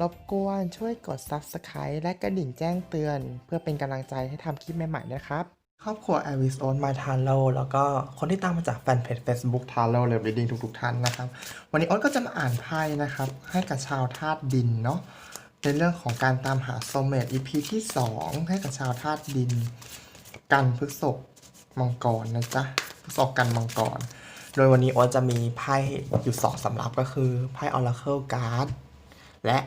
รบกวนช่วยกด Subscribe และกระดิ่งแจ้งเตือน เพื่อเป็นกำลังใจให้ทำคลิปใหม่ๆนะครับ ครอบครัว a v i s o n My t a l o แล้วก็คนที่ตามมาจากแฟนเพจ Facebook t a l o เลย Reading ทุกๆท่านนะครับ วันนี้โอ๊ตก็จะมาอ่านไพ่นะครับ ให้กับชาวธาตุดินเนาะในเรื่องของการตามหาโซเมต EP ที่ 2 ให้กับชาวธาตุดิน กันพฤษภมังกรนะจ๊ะพฤษภกันมังกร โดยวันนี้โอ๊ตจะมีไพ่อยู่สองสำรับก็คือไพ่ Oracle Card และ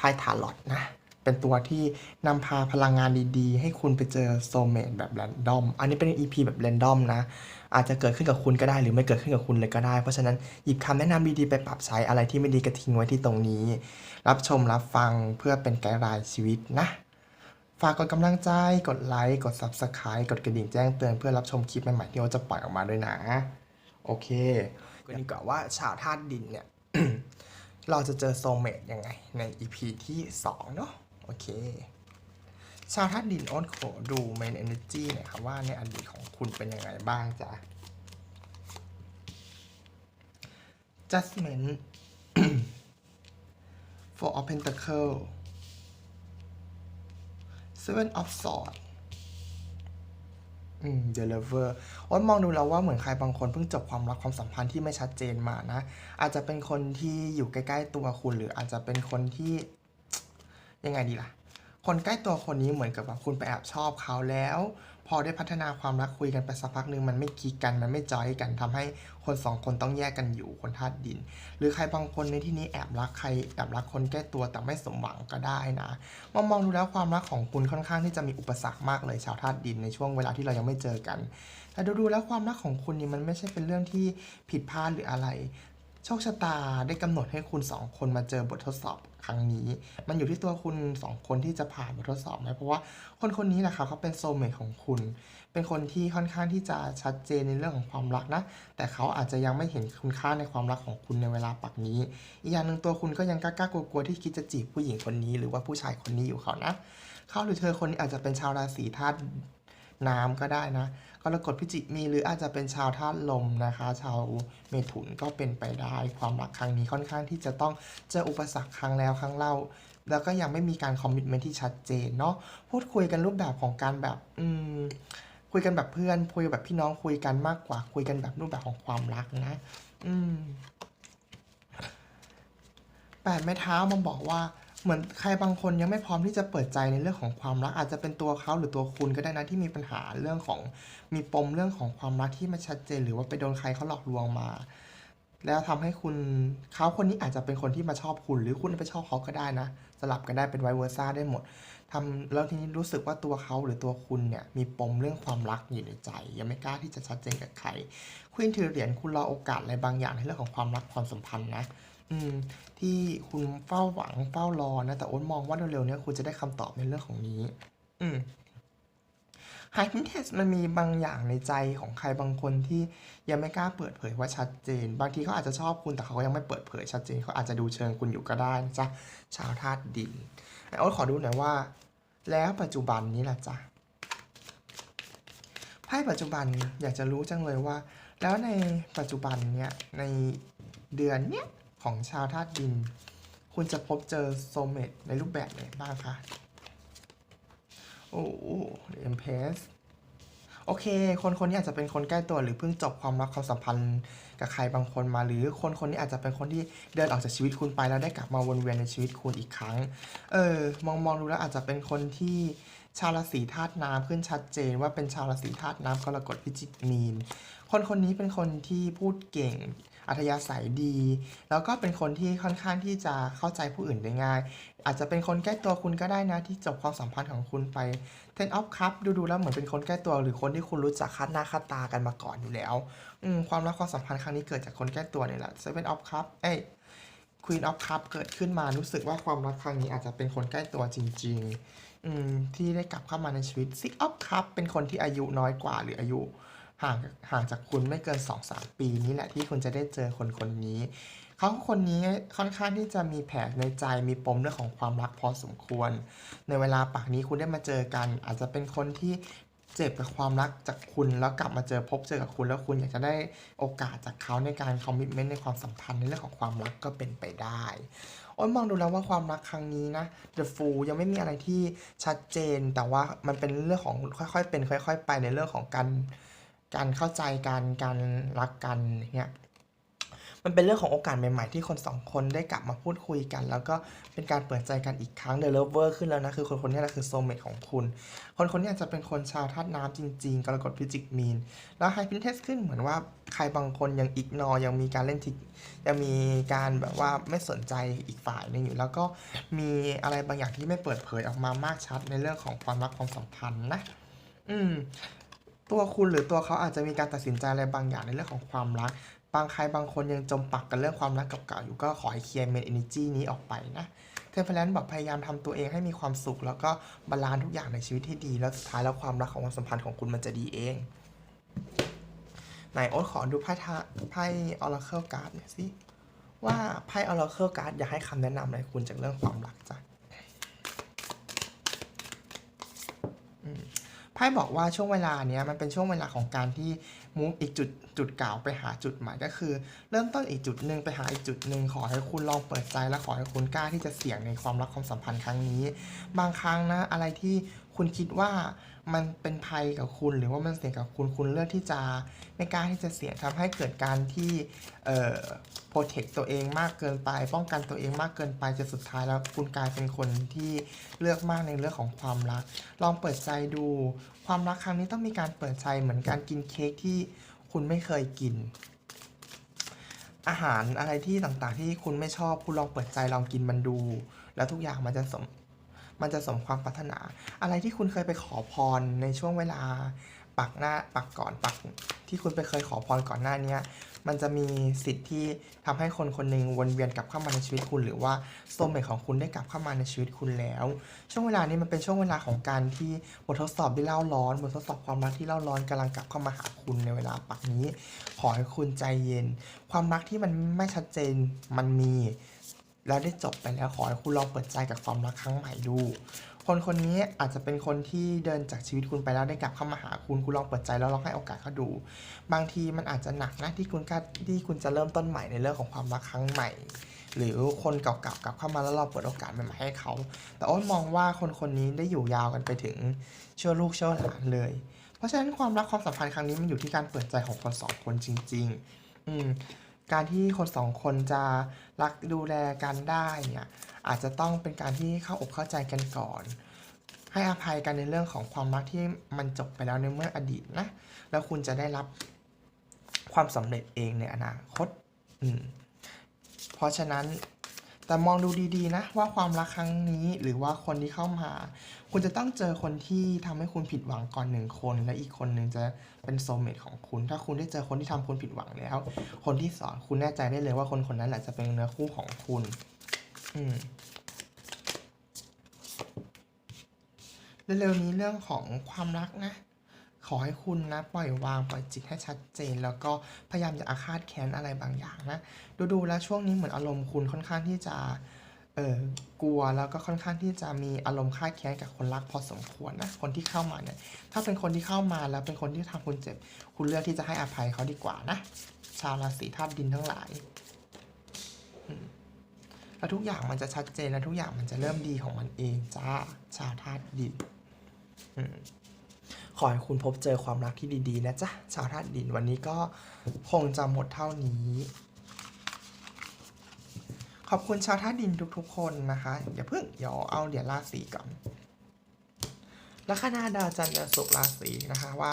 ไพ่ทาลอตนะ เป็นตัวที่นำพาพลังงานดีๆ ให้คุณไปเจอโซเมตแบบแรนดอม อันนี้เป็น EP แบบแรนดอมนะ อาจจะเกิดขึ้นกับคุณก็ได้หรือไม่เกิดขึ้นกับคุณเลยก็ได้ เพราะฉะนั้นหยิบคำแนะนำดีๆไปปรับใช้อะไรที่ไม่ดีก็ทิ้งไว้ที่ตรงนี้ รับชมรับฟังเพื่อเป็นไกด์ไลน์ชีวิตนะฝากกดกำลังใจ กดไลค์ กด Subscribe กดกระดิ่งแจ้งเตือนเพื่อรับชมคลิปใหม่ๆที่โอตจะปล่อยออกมาด้วยนะ โอเคก็นี่ก่อนว่าชาวธาตุดินเนี่ย เราจะเจอโซเมตยังไงใน EP ที่ 2 เนาะโอเค ชาวธาตุดินอ้นขอดู Main Energy หน่อยครับว่าในอดีตของคุณเป็นยังไงบ้างจ้ะ Judgment Four of Pentacle Seven of Swords อืม The Lover อ้นมองดูแล้วว่าเหมือนใครบางคนเพิ่งจบความรักความสัมพันธ์ที่ไม่ชัดเจนมานะ อาจจะเป็นคนที่อยู่ใกล้ ๆ ตัวคุณ หรืออาจจะเป็นคนที่ยังไงดีล่ะ คนใกล้ตัวคนนี้เหมือนกับว่าคุณไปแอบชอบเขาแล้ว พอได้พัฒนาความรักคุยกันไปสักพักหนึ่งมันไม่คลิกกันมันไม่จอยกันทำให้คนสองคนต้องแยกกันอยู่คนธาตุดิน หรือใครบางคนในที่นี้แอบรักใครแอบรักคนใกล้ตัวแต่ไม่สมหวังก็ได้นะมองมองดูแล้วความรักของคุณค่อนข้างที่จะมีอุปสรรคมากเลยชาวธาตุดินในช่วงเวลาที่เรายังไม่เจอกัน แต่ดูดูๆแล้วความรักของคุณนี่มันไม่ใช่เป็นเรื่องที่ผิดพลาดหรืออะไร โชคชะตาได้กำหนดให้คุณสองคนมาเจอบททดสอบครั้งนี้ มันอยู่ที่ตัวคุณสองคนที่จะผ่านบททดสอบไหมเพราะว่าคนคนนี้แหละค่ะเขาเป็นโซเมทของคุณ เป็นคนที่ค่อนข้างที่จะชัดเจนในเรื่องของความรักนะ แต่เขาอาจจะยังไม่เห็นคุณค่าในความรักของคุณในเวลาปักนี้ อีกอย่างหนึ่งตัวคุณก็ยังกล้ากลัวๆที่คิดจะจีบผู้หญิงคนนี้ หรือว่าผู้ชายคนนี้อยู่เขานะเขาหรือเธอคนนี้อาจจะเป็นชาวราศีธาตุ น้ำก็ได้นะกรกฎพิจิกมีหรืออาจจะเป็นชาวธาตุลมนะคะ ชาวเมถุนก็เป็นไปได้ ความรักครั้งนี้ค่อนข้างที่จะต้องเจออุปสรรคครั้งแล้วครั้งเล่า แล้วก็ยังไม่มีการคอมมิชเมนที่ชัดเจนเนาะพูดคุยกันรูปแบบของการแบบอืมคุยกันแบบเพื่อนคุยแบบพี่น้องคุยกันมากกว่า คุยกันแบบรูปแบบของความรักนะ อืมแปดไม้เท้ามันบอกว่า เหมือนใครบางคนยังไม่พร้อมที่จะเปิดใจในเรื่องของความรักอาจจะเป็นตัวเขาหรือตัวคุณก็ได้นะที่มีปัญหาเรื่องของมีปมเรื่องของความรักที่ไม่ชัดเจน หรือว่าไปโดนใครเขาหลอกลวงมา แล้วทำให้คุณเขาคนนี้อาจจะเป็นคนที่มาชอบคุณ หรือคุณไปชอบเขาก็ได้นะ สลับกันได้เป็นไวเวอร์ซ่าได้หมดทำแล้วทีนี้รู้สึกว่าตัวเขาหรือตัวคุณเนี่ยมีปมเรื่องความรักอยู่ในใจ ยังไม่กล้าที่จะชัดเจนกับใครควีนถือเหรียญคุณรอโอกาสอะไรบางอย่างในเรื่องของความรักความสัมพันธ์นะ อืม ที่คุณเฝ้าหวังเฝ้ารอนะ แต่โอ๊ตมองว่าเร็วๆเนี้คุณจะได้คำตอบในเรื่องของนี้ อืมไฮพินเทสมันมีบางอย่างในใจของใครบางคนที่ยังไม่กล้าเปิดเผยว่าชัดเจน บางทีเขาอาจจะชอบคุณแต่เขาก็ยังไม่เปิดเผยชัดเจนเขาอาจจะดูเชิงคุณอยู่ก็ได้นะจ๊ะชาวธาตุดินแต่โอ๊ตขอดูหน่อยว่า แล้วปัจจุบันนี้ล่ะจ๊ะไพ่ปัจจุบันอยากจะรู้จังเลยว่า แล้วในปัจจุบันเนี่ยในเดือนเนี้ย ของชาวธาตุดิน คุณจะพบเจอโซเมตในรูปแบบไหนบ้างคะ โอ้เอ็มเพสโอเค คนคนนี้อาจจะเป็นคนใกล้ตัวหรือเพิ่งจบความรักความสัมพันธ์กับใครบางคนมา หรือคนคนนี้อาจจะเป็นคนที่เดินออกจากชีวิตคุณไปแล้วได้กลับมาวนเวียนในชีวิตคุณอีกครั้ง เออ มองมองดูแล้วอาจจะเป็นคนที่ชาวราศีธาตุน้ำขึ้นชัดเจนว่าเป็นชาวราศีธาตุน้ำกรกฎพิจิกมีน คนคนนี้เป็นคนที่พูดเก่งอัธยาศัยดี แล้วก็เป็นคนที่ค่อนข้างที่จะเข้าใจผู้อื่นได้ง่าย อาจจะเป็นคนใกล้ตัวคุณก็ได้นะที่จบความสัมพันธ์ของคุณไป Ten of Cup ดูดูๆแล้วเหมือนเป็นคนใกล้ตัว หรือคนที่คุณรู้จักคัดหน้าคัดตากันมาก่อนอยู่แล้วอืมความรักความสัมพันธ์ครั้งนี้เกิดจากคนใกล้ตัวนี่แหละ Seven of Cup เอ้ย Queen of Cup เกิดขึ้นมารู้สึกว่าความรักครั้งนี้อาจจะเป็นคนใกล้ตัวจริง ๆ อืมที่ได้กลับเข้ามาในชีวิต Six of Cup เป็นคนที่อายุน้อยกว่าหรืออายุ ห่างห่างจากคุณไม่เกิน 2-3 ปีนี้แหละที่คุณจะได้เจอคนคนนี้ เขาคนนี้ค่อนข้างที่จะมีแผลในใจมีปมเรื่องของความรักพอสมควร ในเวลาปากนี้คุณได้มาเจอกัน อาจจะเป็นคนที่เจ็บกับความรักจากคุณแล้วกลับมาเจอพบเจอกับคุณแล้วคุณอยากจะได้โอกาสจากเขาในการคอมมิชเมนต์ในความสัมพันธ์ในเรื่องของความรักก็เป็นไปได้อ้นมองดูแล้วว่าความรักครั้งนี้นะ The Fool ยังไม่มีอะไรที่ชัดเจน แต่ว่ามันเป็นเรื่องของค่อยๆ เป็นค่อย ๆ ไปในเรื่องของการ การเข้าใจกันการรักกันเงี้ยมันเป็นเรื่องของโอกาสใหม่ ๆ ที่คนสองคนได้กลับมาพูดคุยกัน แล้วก็เป็นการเปิดใจกันอีกครั้งเดลเวอร์ขึ้นแล้วนะ คือคนคนนี้แหละคือโซเมตของคุณ คนคนนี้อาจจะเป็นคนชาวธาตุน้ำจริง ๆ กรกฎพิจิกมีน แล้วไฮพินเทสขึ้นเหมือนว่าใครบางคนยังอิกนอยังมีการเล่นทิกยังมีการแบบว่าไม่สนใจอีกฝ่ายหนึงอยู่ แล้วก็มีอะไรบางอย่างที่ไม่เปิดเผยออกมามากชัดในเรื่องของความรักความสัมพันธ์นะ อืม ตัวคุณหรือตัวเขาอาจจะมีการตัดสินใจอะไรบางอย่างในเรื่องของความรัก บางใครบางคนยังจมปักกับเรื่องความรักเก่าๆอยู่ก็ขอให้เคลียร์เมนเอเนจีนี้ออกไปนะเทมเพลนแบบพยายามทำตัวเองให้มีความสุข แล้วก็บาลานซ์ทุกอย่างในชีวิตที่ดี แล้วสุดท้ายแล้วความรักของความสัมพันธ์ของคุณมันจะดีเองไหนโอ๊ตขอดูไพ่ทาไพ่ออร์เคิลการ์ดหน่อยสิว่าไพ่ออร์เคิลการ์ดอยากให้คำแนะนำอะไรคุณจากเรื่องความรักจ้ะ ไพ่บอกว่าช่วงเวลาเนี้ยมันเป็นช่วงเวลาของการที่มูฟอีกจุดจุดเก่าไปหาจุดใหม่ก็คือ เริ่มต้นอีกจุดหนึ่งไปหาอีกจุดหนึ่งขอให้คุณลองเปิดใจและขอให้คุณกล้าที่จะเสี่ยงในความรักความสัมพันธ์ครั้งนี้ บางครั้งนะอะไรที่ คุณคิดว่ามันเป็นภัยกับคุณหรือว่ามันเสี่ยงกับคุณคุณเลือกที่จะไม่กล้าที่จะเสี่ยงทำให้เกิดการที่เอ่อโปรเทคตัวเองมากเกินไป ป้องกันตัวเองมากเกินไปจนสุดท้ายแล้วคุณกลายเป็นคนที่เลือกมากในเรื่องของความรัก ลองเปิดใจดู ความรักครั้งนี้ต้องมีการเปิดใจเหมือนการกินเค้กที่คุณไม่เคยกิน อาหารอะไรที่ต่างๆ ที่คุณไม่ชอบคุณลองเปิดใจลองกินมันดู แล้วทุกอย่างมันจะสม มันจะสมความปรารถนา อะไรที่คุณเคยไปขอพรในช่วงเวลาปักหน้าปักก่อนปักที่คุณไปเคยขอพรก่อนหน้านี้มันจะมีสิทธิ์ที่ทำให้คนคนหนึ่งวนเวียนกลับเข้ามาในชีวิตคุณ หรือว่าโซลเมทของคุณได้กลับเข้ามาในชีวิตคุณแล้ว ช่วงเวลานี้มันเป็นช่วงเวลาของการที่บททดสอบที่เล่าร้อนบททดสอบความรักที่เล่าร้อนกำลังกลับเข้ามาหาคุณในเวลาปักนี้ ขอให้คุณใจเย็น ความรักที่มันไม่ชัดเจนมันมี แล้วได้จบไปแล้วขอให้คุณลองเปิดใจกับความรักครั้งใหม่ดู คนคนนี้อาจจะเป็นคนที่เดินจากชีวิตคุณไปแล้วได้กลับเข้ามาหาคุณคุณลองเปิดใจแล้วลองให้โอกาสเขาดู บางทีมันอาจจะหนักนะที่คุณกล้าที่คุณจะเริ่มต้นใหม่ในเรื่องของความรักครั้งใหม่ หรือคนเก่าๆกลับเข้ามาแล้วเราเปิดโอกาสใหม่ๆให้เขา แต่อ้นมองว่าคนคนนี้ได้อยู่ยาวกันไปถึงเชื่อลูกเชื่อหลานเลย เพราะฉะนั้นความรักความสัมพันธ์ครั้งนี้มันอยู่ที่การเปิดใจของคนสองคนจริง ๆ อืม การที่คนสองคนจะรักดูแลกันได้เนี่ยอาจจะต้องเป็นการที่เข้าอกเข้าใจกันก่อน ให้อภัยกันในเรื่องของความรักที่มันจบไปแล้วในเมื่ออดีตนะแล้วคุณจะได้รับความสำเร็จเองในอนาคต อืม เพราะฉะนั้น แต่มองดูดีๆนะว่าความรักครั้งนี้หรือว่าคนที่เข้ามา คุณจะต้องเจอคนที่ทำให้คุณผิดหวังก่อนหนึ่งคน และอีกคนหนึ่งจะเป็นโซเมตของคุณ ถ้าคุณได้เจอคนที่ทำคุณผิดหวังแล้ว คนที่สอนคุณแน่ใจได้เลยว่าคนคนนั้นแหละจะเป็นเนื้อคู่ของคุณ อืมเร็วๆนี้เรื่องของความรักนะ ขอให้คุณนะปล่อยวางปล่อยจิตให้ชัดเจน แล้วก็พยายามจะอาฆาตแค้นอะไรบางอย่างนะดูๆแล้วช่วงนี้เหมือนอารมณ์คุณค่อนข้างที่จะเออกลัวแล้วก็ค่อนข้างที่จะมีอารมณ์คาดแค้นกับคนรักพอสมควรนะคนที่เข้ามาเนี่ยถ้าเป็นคนที่เข้ามาแล้วเป็นคนที่ทำคุณเจ็บ คุณเลือกที่จะให้อภัยเขาดีกว่านะ ชาวราศีธาตุดินทั้งหลายแล้วทุกอย่างมันจะชัดเจนและทุกอย่างมันจะเริ่มดีของมันเองจ้าชาวธาตุดินอืม ขอให้คุณพบเจอความรักที่ดีๆ นะจ๊ะ ชาวธาตุดินวันนี้ก็คงจะหมดเท่านี้ ขอบคุณชาวธาตุดินทุกๆ คนนะคะ อย่าเพิ่งเดี๋ยวเอาเหรียญราศีก่อนลัคนาดาวจันทร์และศุกร์ราศีนะคะว่า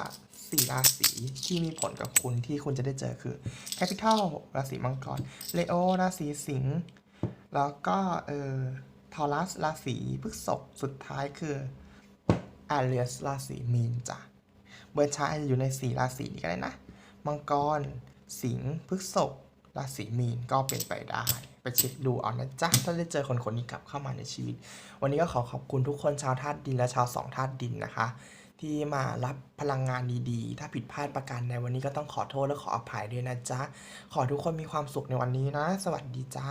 สี่ราศีที่มีผลกับคุณที่คุณจะได้เจอคือ Capital ราศีมังกรเลโอราศีสิงห์แล้วก็เอ่อทอรัสราศีพฤษภสุดท้ายคือ อาเรียสราศีมีนจ้ะเบอร์ชาอาจจะอยู่ในสี่ราศีนี้ก็ได้นะ มังกร สิงห์พฤษภราศีมีนก็เป็นไปได้ ไปเช็คดูเอานะจ๊ะ ถ้าได้เจอคนคนนี้กลับเข้ามาในชีวิต วันนี้ก็ขอขอบคุณทุกคนชาวธาตุดินและชาวสองธาตุดินนะคะ ที่มารับพลังงานดีๆ ถ้าผิดพลาดประการในวันนี้ก็ต้องขอโทษและขออภัยด้วยนะจ๊ะ ขอทุกคนมีความสุขในวันนี้นะ สวัสดีจ้า